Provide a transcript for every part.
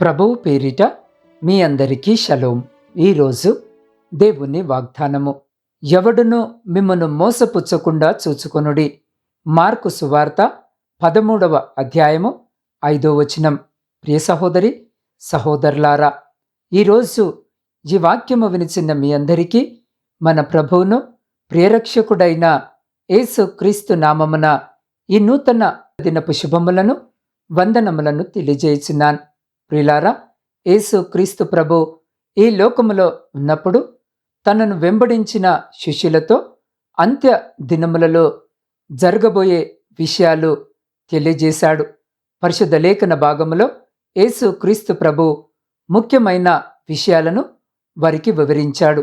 ప్రభువు పేరిట మీ అందరికీ షలోం. ఈరోజు దేవుని వాగ్దానము. ఎవడును మిమ్మను మోసపుచ్చకుండా చూచుకొనుడి. మార్కు సువార్త పదమూడవ అధ్యాయము ఐదో వచనం. ప్రియ సహోదరి సహోదరులారా ఈరోజు ఈ వాక్యము వినిచిన మీ అందరికీ మన ప్రభువును ప్రియరక్షకుడైన యేసు క్రీస్తు నామమున ఈ నూతన దినపు శుభములను వందనములను తెలియజేయుచున్నాను. ప్రిలారా యేసు క్రీస్తు ప్రభు ఈ లోకములో ఉన్నప్పుడు తనను వెంబడించిన శిష్యులతో అంత్య దినములలో జరగబోయే విషయాలు తెలియజేశాడు. పరిశుద్ధ లేఖన భాగములో యేసు క్రీస్తు ప్రభు ముఖ్యమైన విషయాలను వారికి వివరించాడు.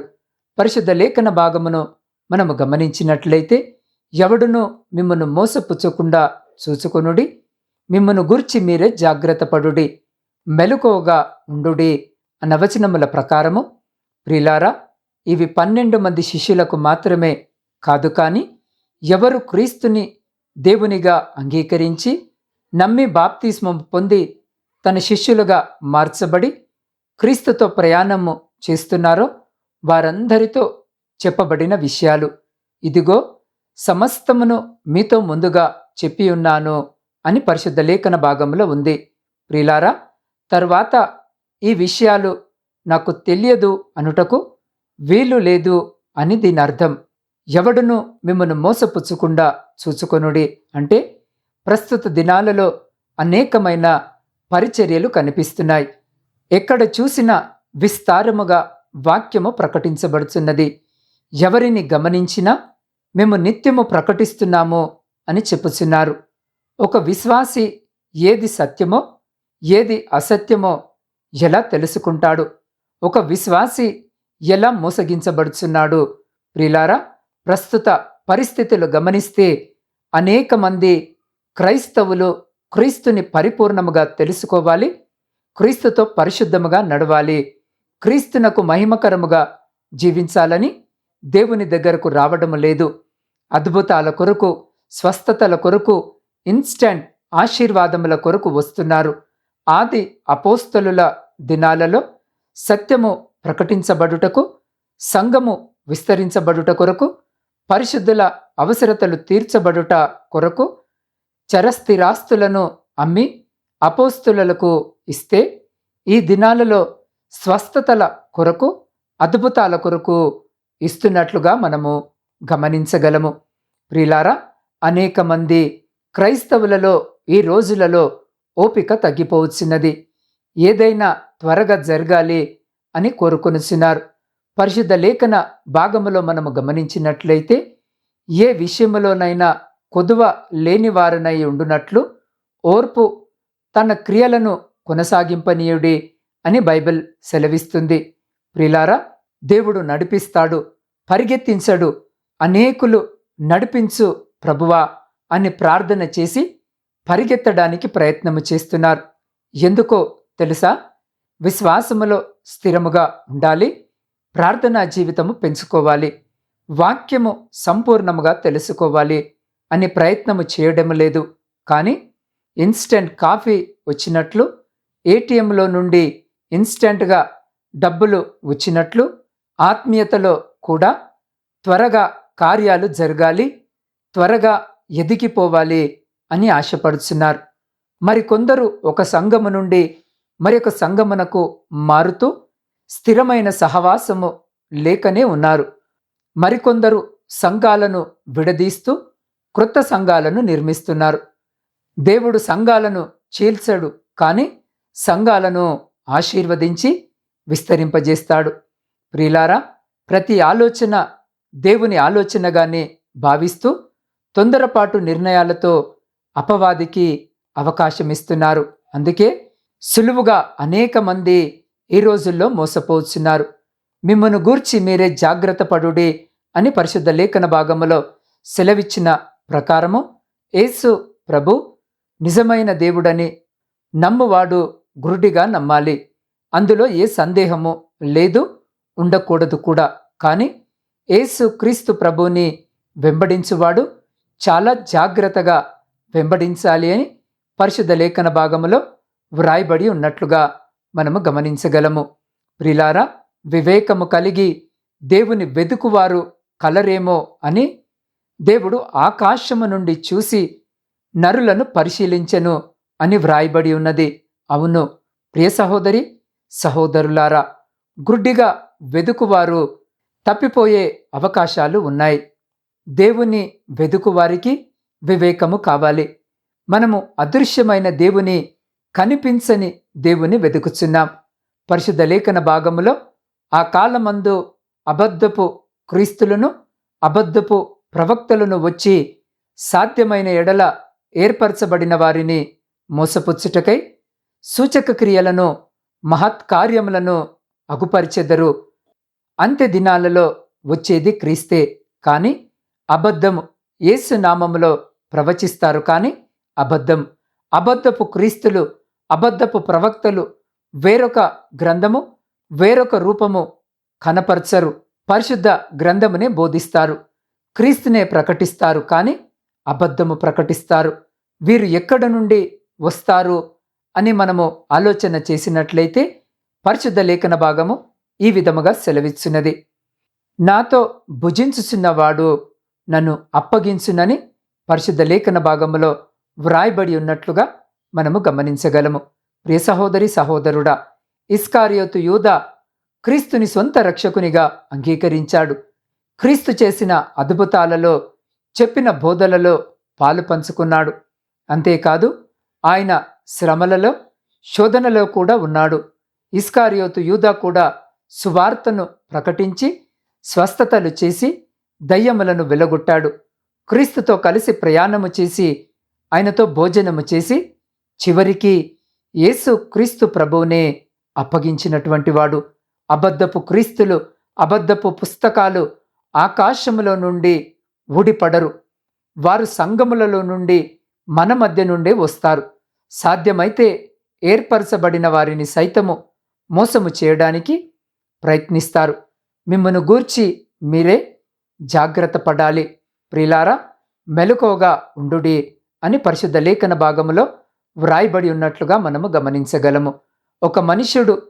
పరిశుద్ధ లేఖన భాగమును మనము గమనించినట్లయితే ఎవడును మిమ్మను మోసపుచ్చకుండా చూచుకొనుడి మిమ్మను గుర్చి మీరే జాగ్రత్త పడుడి మెలకువగా ఉండుడి నవచనముల ప్రకారము. ప్రిలారా ఇవి పన్నెండు మంది శిష్యులకు మాత్రమే కాదు కానీ ఎవరు క్రీస్తుని దేవునిగా అంగీకరించి నమ్మి బాప్తిస్మం పొంది తన శిష్యులుగా మార్చబడి క్రీస్తుతో ప్రయాణము చేస్తున్నారో వారందరితో చెప్పబడిన విషయాలు. ఇదిగో సమస్తమును మీతో ముందుగా చెప్పి ఉన్నాను అని పరిశుద్ధ లేఖన భాగంలో ఉంది. ప్రిలారా తరువాత ఈ విషయాలు నాకు తెలియదు అనుటకు వీలు లేదు అని దీని అర్థం. ఎవడును మిమ్మను మోసపుచ్చకుండా చూచుకొనుడి అంటే ప్రస్తుత దినాలలో అనేకమైన పరిచర్యలు కనిపిస్తున్నాయి. ఎక్కడ చూసినా విస్తారముగా వాక్యము ప్రకటించబడుతున్నది ఎవరిని గమనించినా మేము నిత్యము ప్రకటిస్తున్నాము అని చెప్పుచున్నారు. ఒక విశ్వాసి ఏది సత్యమో ఏది అసత్యమో ఎలా తెలుసుకుంటాడు? ఒక విశ్వాసి ఎలా మోసగించబడుచున్నాడు? ప్రిలారా ప్రస్తుత పరిస్థితులు గమనిస్తే అనేక మంది క్రైస్తవులు క్రీస్తుని పరిపూర్ణముగా తెలుసుకోవాలి క్రీస్తుతో పరిశుద్ధముగా నడవాలి క్రీస్తునకు మహిమకరముగా జీవించాలని దేవుని దగ్గరకు రావడం లేదు. అద్భుతాల కొరకు స్వస్థతల కొరకు ఇన్స్టంట్ ఆశీర్వాదముల కొరకు వస్తున్నారు. ఆది అపోస్తలుల దినాలలో సత్యము ప్రకటించబడుటకు సంఘము విస్తరించబడుట కొరకు పరిశుద్ధుల అవసరతలు తీర్చబడుట కొరకు చరస్థిరాస్తులను అమ్మి అపోస్తులకు ఇస్తే ఈ దినాలలో స్వస్థతల కొరకు అద్భుతాల కొరకు ఇస్తున్నట్లుగా మనము గమనించగలము. ప్రిలారా అనేక మంది క్రైస్తవులలో ఈ రోజులలో ఓపిక తగ్గిపోవచ్చినది ఏదైనా త్వరగా జరగాలి అని కోరుకొనిచున్నారు. పరిశుద్ధ లేఖన భాగములో మనము గమనించినట్లయితే ఏ విషయంలోనైనా కొదువ లేనివారనై ఉండునట్లు ఓర్పు తన క్రియలను కొనసాగింపనీయుడి అని బైబిల్ సెలవిస్తుంది. ప్రిలారా దేవుడు నడిపిస్తాడు పరిగెత్తించడు అనేకులు నడిపించు ప్రభువా అని ప్రార్థన చేసి పరిగెత్తడానికి ప్రయత్నము చేస్తున్నారు. ఎందుకో తెలుసా? విశ్వాసములో స్థిరముగా ఉండాలి. ప్రార్థనా జీవితము పెంచుకోవాలి. వాక్యము సంపూర్ణముగా తెలుసుకోవాలి అని ప్రయత్నము చేయడం లేదు. కానీ ఇన్స్టెంట్ కాఫీ వచ్చినట్లు ఏటీఎంలో నుండి ఇన్స్టెంట్గా డబ్బులు వచ్చినట్లు ఆత్మీయతలో కూడా త్వరగా కార్యాలు జరగాలి త్వరగా ఎదిగిపోవాలి. అని ఆశపడుచున్నారు. మరికొందరు ఒక సంఘము నుండి మరొక సంఘమునకు మారుతూ స్థిరమైన సహవాసము లేకనే ఉన్నారు. మరికొందరు సంఘాలను విడదీస్తూ క్రొత్త సంఘాలను నిర్మిస్తున్నారు. దేవుడు సంఘాలను చీల్చడు కానీ సంఘాలను ఆశీర్వదించి విస్తరింపజేస్తాడు. ప్రియులారా ప్రతి ఆలోచన దేవుని ఆలోచనగానే భావిస్తూ తొందరపాటు నిర్ణయాలతో అపవాదికి అవకాశం ఇస్తున్నారు అందుకే సులువుగా అనేక మంది ఈ రోజుల్లో మోసపోతున్నారు. మిమ్మను గూర్చి మీరే జాగ్రత్త పడుడి అని పరిశుద్ధ లేఖన భాగములో సెలవిచ్చిన ప్రకారము యేసు ప్రభు నిజమైన దేవుడని నమ్మువాడు గురుడిగా నమ్మాలి. అందులో ఏ సందేహము లేదు ఉండకూడదు కూడా. కానీ యేసు క్రీస్తు ప్రభుని వెంబడించువాడు చాలా జాగ్రత్తగా వెంబడించాలి అని పరిశుద్ధ లేఖన భాగములో వ్రాయబడి ఉన్నట్లుగా మనము గమనించగలము. ప్రిలారా వివేకము కలిగి దేవుని వెదుకువారు కలరేమో అని దేవుడు ఆకాశము నుండి చూసి నరులను పరిశీలించెను అని వ్రాయబడి ఉన్నది. అవును ప్రియ సహోదరి సహోదరులారా గుడ్డిగా వెదుకువారు తప్పిపోయే అవకాశాలు ఉన్నాయి. దేవుని వెదుకువారికి వివేకము కావాలి. మనము అదృశ్యమైన దేవుని కనిపించని దేవుని వెతుకుచున్నాం. పరిశుద్ధ లేఖన భాగములో ఆ కాలమందు అబద్ధపు క్రీస్తులను అబద్ధపు ప్రవక్తలను వచ్చి సాధ్యమైన ఎడల ఏర్పరచబడిన వారిని మోసపుచ్చుటకై సూచక క్రియలను మహత్కార్యములను అగుపరిచెదరు. అంత్య దినాలలో వచ్చేది క్రీస్తే. కానీ అబద్ధము ఏసునామములో ప్రవచిస్తారు కానీ అబద్ధం. అబద్ధపు క్రీస్తులు అబద్ధపు ప్రవక్తలు వేరొక గ్రంథము వేరొక రూపము కనపరచరు. పరిశుద్ధ గ్రంథమునే బోధిస్తారు. క్రీస్తునే ప్రకటిస్తారు కానీ అబద్ధము ప్రకటిస్తారు. వీరు ఎక్కడ నుండి వస్తారు అని మనము ఆలోచన చేసినట్లయితే పరిశుద్ధ లేఖన భాగము ఈ విధముగా సెలవిచ్చున్నది. నాతో భుజించుచున్నవాడు నన్ను అప్పగించునని పరిశుద్ధ లేఖన భాగములో వ్రాయబడి ఉన్నట్లుగా మనము గమనించగలము. ప్రియ సహోదరి సహోదరుడా ఇస్కారియోతు యూద క్రీస్తుని సొంత రక్షకునిగా అంగీకరించాడు. క్రీస్తు చేసిన అద్భుతాలలో చెప్పిన బోధలలో పాలు పంచుకున్నాడు. అంతేకాదు ఆయన శ్రమలలో శోధనలో కూడా ఉన్నాడు. ఇస్కారియోతు యూదా కూడా సువార్తను ప్రకటించి స్వస్థతలు చేసి దయ్యములను వెలగొట్టాడు. క్రీస్తుతో కలిసి ప్రయాణము చేసి ఆయనతో భోజనము చేసి చివరికి యేసు క్రీస్తు ప్రభువునే అప్పగించినటువంటి వాడు. అబద్ధపు క్రీస్తులు అబద్ధపు పుస్తకాలు ఆకాశములో నుండి ఊడిపడరు. వారు సంగములలో నుండి మన మధ్య నుండే వస్తారు. సాధ్యమైతే ఏర్పరచబడిన వారిని సైతము మోసము చేయడానికి ప్రయత్నిస్తారు. మిమ్మను గూర్చి మీరే జాగ్రత్త పడాలి ప్రిలారా మెలకువగా ఉండుడి అని పరిశుద్ధ లేఖన భాగములో వ్రాయబడి ఉన్నట్లుగా మనము గమనించగలము. ఒక మనుష్యుడు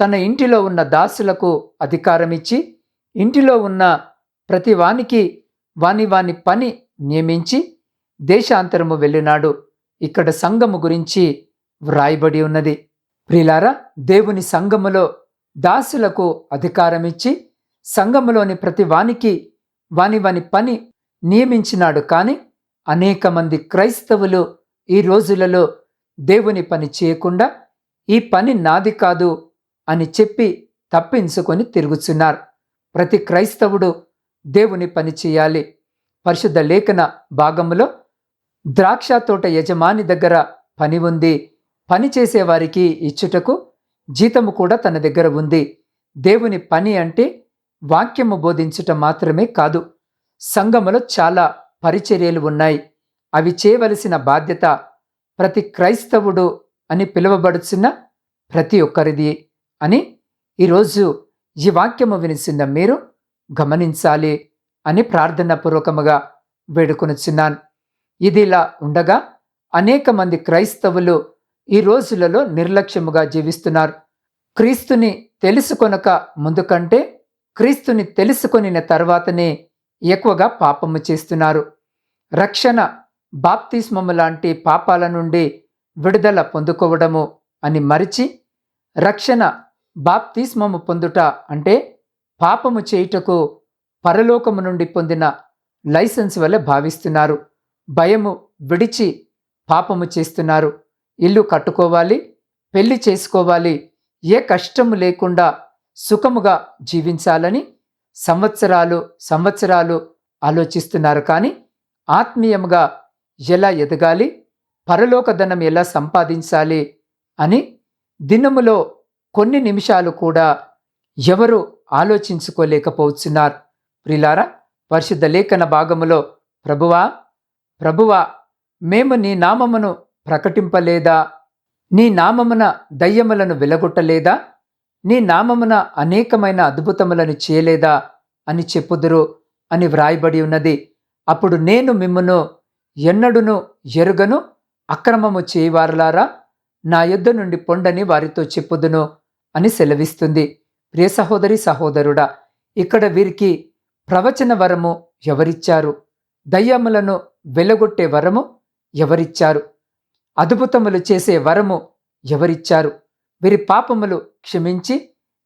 తన ఇంటిలో ఉన్న దాసులకు అధికారమిచ్చి ఇంటిలో ఉన్న ప్రతి వానికి వాని వాని పని నియమించి దేశాంతరము వెళ్ళినాడు. ఇక్కడ సంఘము గురించి వ్రాయబడి ఉన్నది. ప్రిలారా దేవుని సంఘములో దాసులకు అధికారమిచ్చి సంఘములోని ప్రతి వానికి వాని వాని పని నియమించినాడు. కానీ అనేక మంది క్రైస్తవులు ఈ రోజులలో దేవుని పని చేయకుండా ఈ పని నాది కాదు అని చెప్పి తప్పించుకొని తిరుగుచున్నారు. ప్రతి క్రైస్తవుడు దేవుని పని చేయాలి. పరిశుద్ధ లేఖన భాగంలో ద్రాక్ష తోట యజమాని దగ్గర పని ఉంది. పని చేసేవారికి ఇచ్చుటకు జీతము కూడా తన దగ్గర ఉంది. దేవుని పని అంటే వాక్యము బోధించుట మాత్రమే కాదు. సంఘములో చాలా పరిచర్యలు ఉన్నాయి. అవి చేయవలసిన బాధ్యత ప్రతి క్రైస్తవుడు అని పిలువబడుచున్న ప్రతి ఒక్కరిది అని ఈరోజు ఈ వాక్యము వినిసిన మీరు గమనించాలి అని ప్రార్థనాపూర్వకముగా వేడుకొనుచున్నాను. ఇదిలా ఉండగా అనేక మంది క్రైస్తవులు ఈ రోజులలో నిర్లక్ష్యముగా జీవిస్తున్నారు. క్రీస్తుని తెలుసుకొనక ముందు కంటే క్రీస్తుని తెలుసుకొనిన తర్వాతనే ఎక్కువగా పాపము చేస్తున్నారు. రక్షణ బాప్తిస్మము లాంటి పాపాల నుండి విడుదల పొందుకోవడము అని మరిచి రక్షణ బాప్తిస్మము పొందుట అంటే పాపము చేయుటకు పరలోకము నుండి పొందిన లైసెన్స్ వల్ల భావిస్తున్నారు. భయము విడిచి పాపము చేస్తున్నారు. ఇల్లు కట్టుకోవాలి పెళ్ళి చేసుకోవాలి ఏ కష్టము లేకుండా సుఖముగా జీవించాలని సంవత్సరాలు సంవత్సరాలు ఆలోచిస్తున్నారు. కానీ ఆత్మీయముగా ఎలా ఎదగాలి? పరలోక ధనం ఎలా సంపాదించాలి? అని దినములో కొన్ని నిమిషాలు కూడా ఎవరు ఆలోచించుకోలేకపోతున్నారు. ప్రిలారా పరిశుద్ధ లేఖన భాగములో ప్రభువా ప్రభువా మేము నీ నామమును ప్రకటింపలేదా? నీ నామమున దయ్యములను వెలగొట్టలేదా? నీ నామమున అనేకమైన అద్భుతములను చేయలేదా అని చెప్పుదురు అని వ్రాయబడి ఉన్నది. అప్పుడు నేను మిమ్మును ఎన్నడును ఎరుగను అక్రమము చేయవారులారా నా యుద్ధ నుండి పొండని వారితో చెప్పుదును అని సెలవిస్తుంది. ప్రియ సహోదరి సహోదరుడా ఇక్కడ వీరికి ప్రవచన వరము ఎవరిచ్చారు? దయ్యములను వెలగొట్టే వరము ఎవరిచ్చారు? అద్భుతములు చేసే వరము ఎవరిచ్చారు? వీరి పాపములు క్షమించి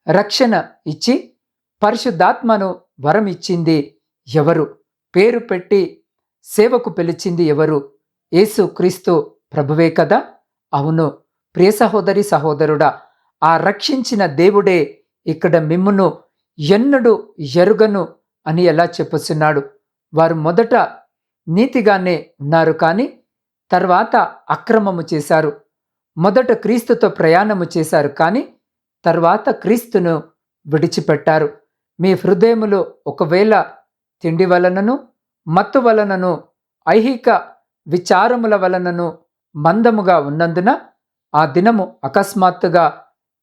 రక్షణ ఇచ్చి పరిశుద్ధాత్మను వరం ఇచ్చింది ఎవరు? పేరు పెట్టి సేవకు పిలిచింది ఎవరు? యేసు క్రీస్తు ప్రభువే కదా? అవును ప్రియ సహోదరి సహోదరుడా ఆ రక్షించిన దేవుడే ఇక్కడ మిమ్మును ఎన్నడు ఎరుగను అని ఎలా చెప్పుచున్నాడు వారు మొదట నీతిగానే ఉన్నారు కానీ తర్వాత అక్రమము చేశారు. మొదట క్రీస్తుతో ప్రయాణము చేశారు కానీ తర్వాత క్రీస్తును విడిచిపెట్టారు. మీ హృదయములో ఒకవేళ తిండి వలనను మత్తు వలనను ఐహిక విచారముల వలనను మందముగా ఉన్నందున ఆ దినము అకస్మాత్తుగా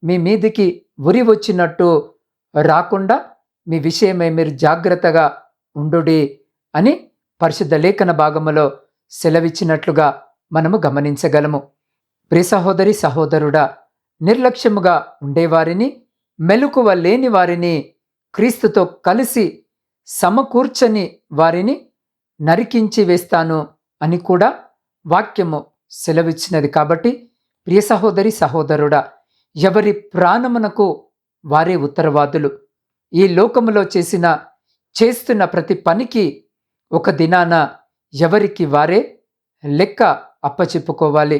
మీ మీదికి ఉరి వచ్చినట్టు రాకుండా మీ విషయమై మీరు జాగ్రత్తగా ఉండుడి అని పరిశుద్ధ లేఖన భాగములో సెలవిచ్చినట్లుగా మనము గమనించగలము. ప్రిసహోదరి సహోదరుడా నిర్లక్ష్యముగా ఉండేవారిని మెలకువ లేని వారిని క్రీస్తుతో కలిసి సమకూర్చని వారిని నరికించి వేస్తాను అని కూడా వాక్యము సెలవిచ్చినది. కాబట్టి ప్రియ సహోదరి సహోదరుడా ఎవరి ప్రాణమునకు వారే ఉత్తరవాదులు. ఈ లోకములో చేసిన చేస్తున్న ప్రతి పనికి ఒక దినాన ఎవరికి వారే లెక్క అప్పచెప్పుకోవాలి.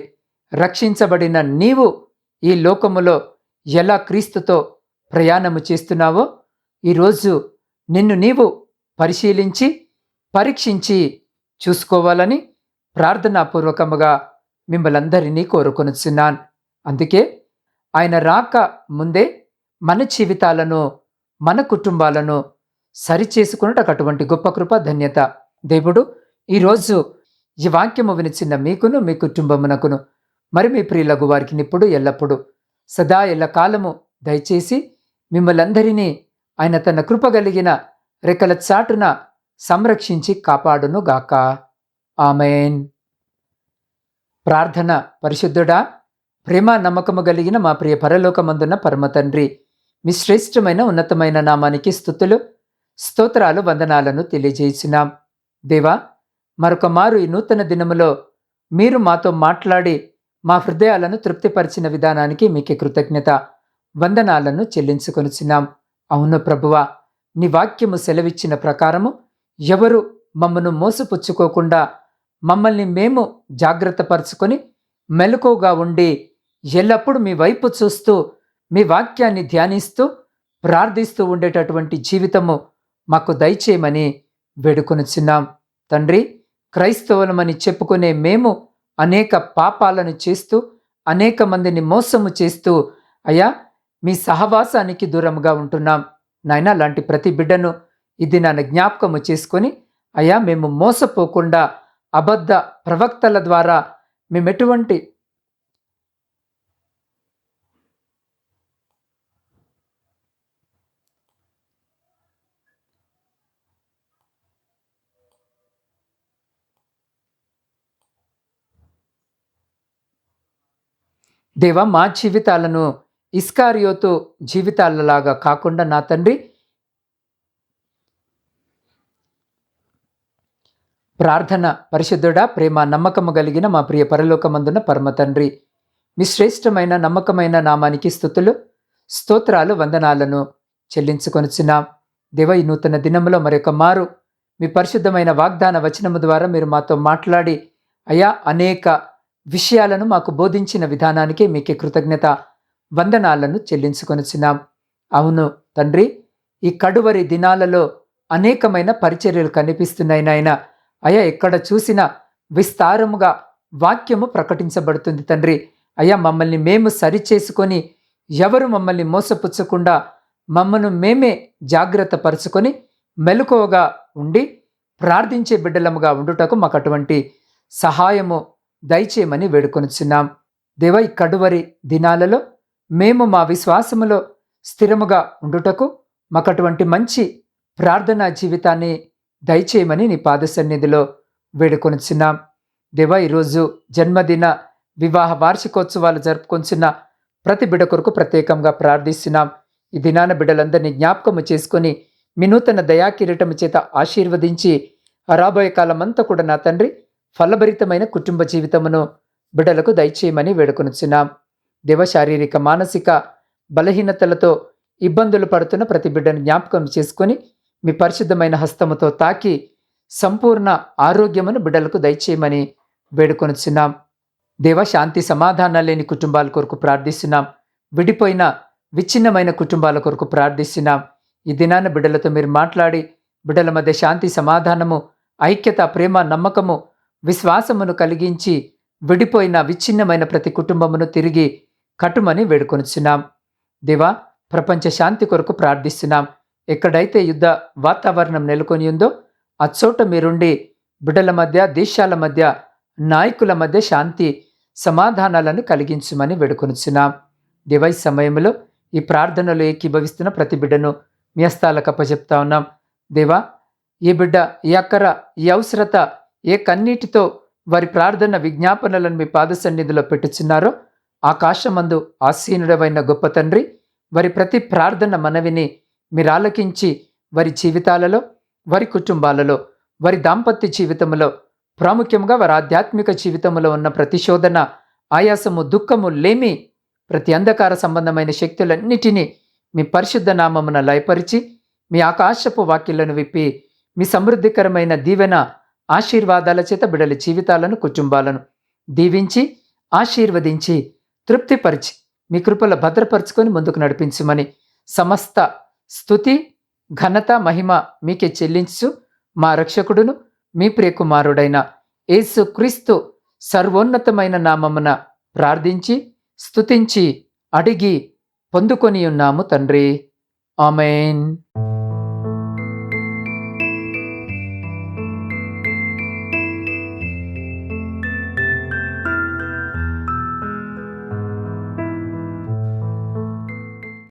రక్షించబడిన నీవు ఈ లోకములో ఎలా క్రీస్తుతో ప్రయాణము చేస్తున్నావో ఈరోజు నిన్ను నీవు పరిశీలించి పరీక్షించి చూసుకోవాలని ప్రార్థనాపూర్వకముగా మిమ్మలందరినీ కోరుకొనుచున్నాను. అందుకే ఆయన రాక ముందే మన జీవితాలను మన కుటుంబాలను సరిచేసుకున్నటకు అటువంటి గొప్ప కృప ధన్యత. దేవుడు ఈరోజు ఈ వాక్యము వినిచిన మీకును మీ కుటుంబమునకును మరి మీ ప్రియులకు వారికి నిప్పుడు ఎల్లప్పుడూ. సదా ఎల్ల కాలము దయచేసి మిమ్మలందరినీ ఆయన తన కృపగలిగిన రెక్కల చాటున సంరక్షించి కాపాడును గాక. ఆమెన్. ప్రార్థన పరిశుద్ధుడా ప్రేమ నమ్మకము కలిగిన మా ప్రియ పరలోకమందున్న పరమతండ్రి మీ శ్రేష్టమైన ఉన్నతమైన నామానికి స్థుతులు స్తోత్రాలు వందనాలను తెలియజేసినాం దేవా మరొక మారు ఈ నూతన దినములో మీరు మాతో మాట్లాడి మా హృదయాలను తృప్తిపరిచిన విధానానికి మీకే కృతజ్ఞత. వందనాలను చెల్లించుకొనిచున్నాం. అవును ప్రభువా నీ వాక్యము సెలవిచ్చిన ప్రకారము ఎవరు మమ్మను మోసపుచ్చుకోకుండా మమ్మల్ని మేము జాగ్రత్తపరుచుకొని మెలకువగా ఉండి ఎల్లప్పుడూ మీ వైపు చూస్తూ మీ వాక్యాన్ని ధ్యానిస్తూ ప్రార్థిస్తూ ఉండేటటువంటి జీవితము మాకు దయచేయమని వేడుకొనుచున్నాం. తండ్రి క్రైస్తవులమని చెప్పుకునే మేము అనేక పాపాలను చేస్తూ అనేక మందిని మోసము చేస్తూ అయ్యా మీ సహవాసానికి దూరంగా ఉంటున్నాం. నాయన లాంటి ప్రతి బిడ్డను ఇది నన్ను జ్ఞాపకము చేసుకొని అయ్యా మేము మోసపోకుండా అబద్ధ ప్రవక్తల ద్వారా మేము ఎటువంటి దేవా మా జీవితాలను ఇస్కారియోతు జీవితాలలాగా కాకుండా నా తండ్రి ప్రార్థన పరిశుద్ధుడా ప్రేమ నమ్మకము కలిగిన మా ప్రియ పరలోకమందున పరమ తండ్రి. మీ శ్రేష్టమైన నమ్మకమైన నామానికి స్థుతులు స్తోత్రాలు వందనాలను చెల్లించుకొనిచున్నాం. దేవ ఈ నూతన దినములో మరొక మారు మీ పరిశుద్ధమైన వాగ్దాన వచనము ద్వారా మీరు మాతో మాట్లాడి అయా అనేక విషయాలను మాకు బోధించిన విధానానికి మీకే కృతజ్ఞత వందనాలను చెల్లించుకొనిచున్నాం. అవును తండ్రి ఈ కడువరి దినాలలో అనేకమైన పరిచర్యలు కనిపిస్తున్నాయి నాయన. అయ్యా ఎక్కడ చూసినా విస్తారముగా వాక్యము ప్రకటించబడుతుంది తండ్రి. అయ్యా మమ్మల్ని మేము సరిచేసుకొని ఎవరు మమ్మల్ని మోసపుచ్చకుండా మమ్మను మేమే జాగ్రత్త పరుచుకొని మెలకువగా ఉండి ప్రార్థించే బిడ్డలముగా ఉండుటకు మాకు అటువంటి సహాయము దయచేయమని వేడుకొనిచున్నాం. దేవ ఈ కడువరి దినాలలో మేము మా విశ్వాసములో స్థిరముగా ఉండుటకు మాకటువంటి మంచి ప్రార్థనా జీవితాన్ని దయచేయమని నీ పాద సన్నిధిలో వేడుకొనిచున్నాం. దేవ ఈరోజు జన్మదిన వివాహ వార్షికోత్సవాలు జరుపుకొంచున్న ప్రతి బిడ కొరకు ప్రత్యేకంగా ప్రార్థిస్తున్నాం. ఈ దినాన బిడ్డలందరినీ జ్ఞాపకము చేసుకొని మీ నూతన దయాకిరీటము చేత ఆశీర్వదించి రాబోయే కాలమంతా కూడా నా తండ్రి ఫలభరితమైన కుటుంబ జీవితమును బిడ్డలకు దయచేయమని వేడుకొనుచున్నాం. దేవ శారీరక మానసిక బలహీనతలతో ఇబ్బందులు పడుతున్న ప్రతి బిడ్డను జ్ఞాపకం చేసుకొని మీ పరిశుద్ధమైన హస్తముతో తాకి సంపూర్ణ ఆరోగ్యమును బిడ్డలకు దయచేయమని వేడుకొనుచున్నాం. దేవ శాంతి సమాధానాలు లేని కుటుంబాల కొరకు ప్రార్థిస్తున్నాం. విడిపోయిన విచ్ఛిన్నమైన కుటుంబాల కొరకు ప్రార్థిస్తున్నాం. ఈ దినాన బిడ్డలతో మీరు మాట్లాడి బిడ్డల మధ్య శాంతి సమాధానము ఐక్యత ప్రేమ నమ్మకము విశ్వాసమును కలిగించి విడిపోయిన విచ్ఛిన్నమైన ప్రతి కుటుంబమును తిరిగి కట్టుమని వేడుకొనుచున్నాం. దేవా ప్రపంచ శాంతి కొరకు ప్రార్థిస్తున్నాం. ఎక్కడైతే యుద్ధ వాతావరణం నెలకొని ఉందో అచ్చోట మీరుండి బిడ్డల మధ్య దేశాల మధ్య నాయకుల మధ్య శాంతి సమాధానాలను కలిగించమని వేడుకొనుచున్నాం. దివై సమయంలో ఈ ప్రార్థనలు ఏకీభవిస్తున్న ప్రతి బిడ్డను మీ హస్తాలకు అప్పచెప్తా ఉన్నాం. దేవా ఈ బిడ్డ ఈ అక్కర ఈ అవసరత ఏ కన్నీటితో వారి ప్రార్థన విజ్ఞాపనలను మీ పాద సన్నిధిలో పెట్టుచున్నారో ఆకాశమందు ఆసీనుడవైన గొప్ప తండ్రి వారి ప్రతి ప్రార్థన మనవిని మీరు ఆలకించి వారి జీవితాలలో వారి కుటుంబాలలో వారి దాంపత్య జీవితంలో ప్రాముఖ్యంగా వారి ఆధ్యాత్మిక జీవితంలో ఉన్న ప్రతిశోధన ఆయాసము దుఃఖము లేమి ప్రతి అంధకార సంబంధమైన శక్తులన్నిటినీ మీ పరిశుద్ధ నామమున లయపరిచి మీ ఆకాశపు వాక్యలను విప్పి మీ సమృద్ధికరమైన దీవెన ఆశీర్వాదాల చేత బిడల జీవితాలను కుటుంబాలను దీవించి ఆశీర్వదించి తృప్తిపరిచి మీ కృపల భద్రపరుచుకొని ముందుకు నడిపించమని సమస్త స్థుతి ఘనత మహిమ మీకే చెల్లించు. మా రక్షకుడును మీ ప్రియకుమారుడైన యేసు క్రీస్తు సర్వోన్నతమైన నామమున ప్రార్థించి స్తుతించి అడిగి పొందుకొని ఉన్నాము తండ్రి. ఆమెన్.